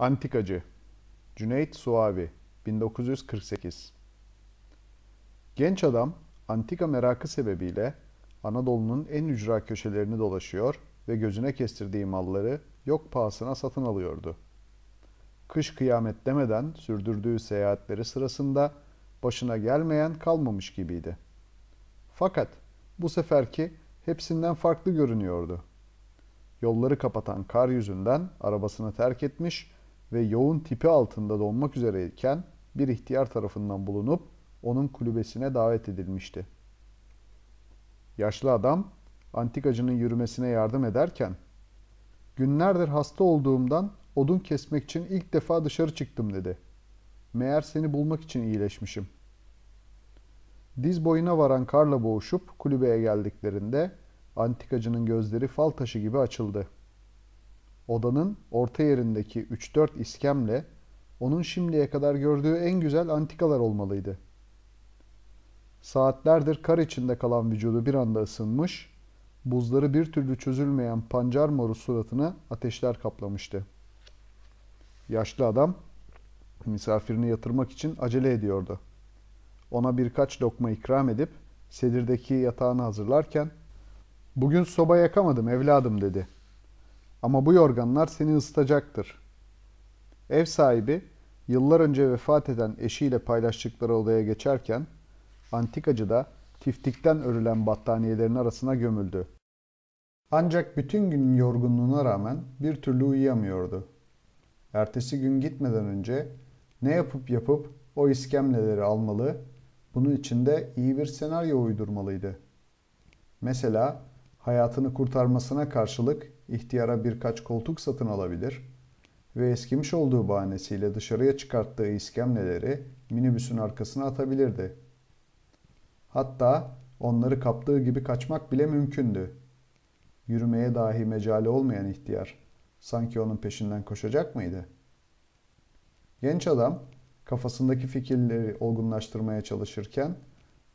Antikacı Cüneyt Suavi 1948 Genç adam antika merakı sebebiyle Anadolu'nun en ücra köşelerini dolaşıyor ve gözüne kestirdiği malları yok pahasına satın alıyordu. Kış kıyamet demeden sürdürdüğü seyahatleri sırasında başına gelmeyen kalmamış gibiydi. Fakat bu seferki hepsinden farklı görünüyordu. Yolları kapatan kar yüzünden arabasını terk etmiş ve yoğun tipi altında donmak üzereyken bir ihtiyar tarafından bulunup onun kulübesine davet edilmişti. Yaşlı adam antikacının yürümesine yardım ederken Günlerdir hasta olduğumdan odun kesmek için ilk defa dışarı çıktım dedi. Meğer seni bulmak için iyileşmişim. Diz boyuna varan karla boğuşup kulübeye geldiklerinde antikacının gözleri fal taşı gibi açıldı. Odanın orta yerindeki 3-4 iskemle onun şimdiye kadar gördüğü en güzel antikalar olmalıydı. Saatlerdir kar içinde kalan vücudu bir anda ısınmış, buzları bir türlü çözülmeyen pancar moru suratını ateşler kaplamıştı. Yaşlı adam misafirini yatırmak için acele ediyordu. Ona birkaç lokma ikram edip sedirdeki yatağını hazırlarken ''Bugün soba yakamadım evladım'' dedi. ''Ama bu yorganlar seni ısıtacaktır.'' Ev sahibi yıllar önce vefat eden eşiyle paylaştıkları odaya geçerken antikacı da tiftikten örülen battaniyelerin arasına gömüldü. Ancak bütün günün yorgunluğuna rağmen bir türlü uyuyamıyordu. Ertesi gün gitmeden önce ne yapıp yapıp o iskemleleri almalı, bunun için de iyi bir senaryo uydurmalıydı. Mesela hayatını kurtarmasına karşılık ihtiyara birkaç koltuk satın alabilir ve eskimiş olduğu bahanesiyle dışarıya çıkarttığı iskemleleri minibüsün arkasına atabilirdi. Hatta onları kaptığı gibi kaçmak bile mümkündü. Yürümeye dahi mecali olmayan ihtiyar sanki onun peşinden koşacak mıydı? Genç adam kafasındaki fikirleri olgunlaştırmaya çalışırken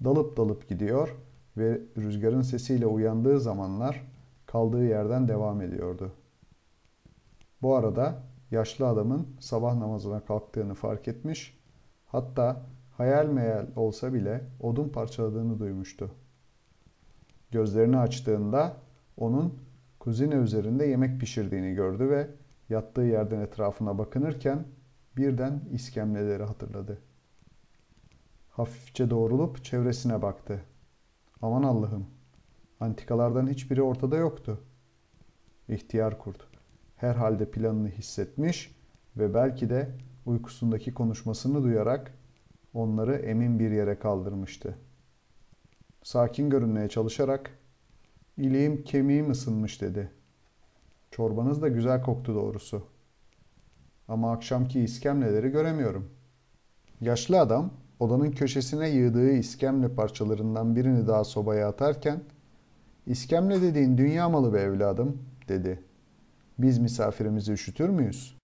dalıp dalıp gidiyor ve rüzgarın sesiyle uyandığı zamanlar kaldığı yerden devam ediyordu. Bu arada yaşlı adamın sabah namazına kalktığını fark etmiş, hatta hayal meyal olsa bile odun parçaladığını duymuştu. Gözlerini açtığında onun kuzine üzerinde yemek pişirdiğini gördü ve yattığı yerden etrafına bakınırken birden iskemleleri hatırladı. Hafifçe doğrulup çevresine baktı. Aman Allah'ım, antikalardan hiçbiri ortada yoktu. İhtiyar kurt herhalde planını hissetmiş ve belki de uykusundaki konuşmasını duyarak onları emin bir yere kaldırmıştı. Sakin görünmeye çalışarak İliğim kemiğim ısınmış dedi. Çorbanız da güzel koktu doğrusu. Ama akşamki iskemleleri göremiyorum. Yaşlı adam odanın köşesine yığdığı iskemle parçalarından birini daha sobaya atarken İskemle dediğin dünya malı be evladım dedi. Biz misafirimizi üşütür müyüz?